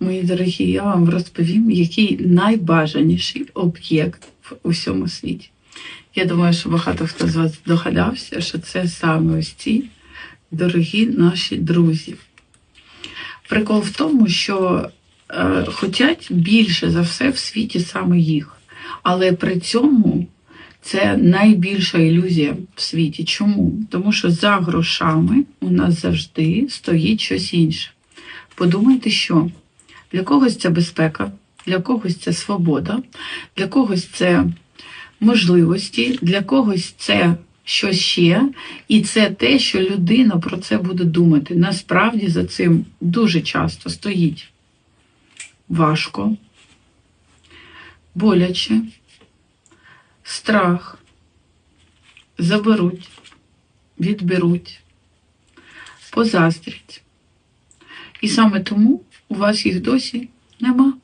Мої дорогі, я вам розповім, який найбажаніший об'єкт в усьому світі. Я думаю, що багато хто з вас догадався, що це саме ось ці дорогі наші друзі. Прикол в тому, що е, хотять більше за все в світі саме їх. Але при цьому це найбільша ілюзія в світі. Чому? Тому що за грошами у нас завжди стоїть щось інше. Подумайте, що для когось це безпека, для когось це свобода, для когось це можливості, для когось це щось ще, і це те, що людина про це буде думати. Насправді за цим дуже часто стоїть важко, боляче, страх, заберуть, відберуть, позаздрять. І саме тому у вас їх досі нема.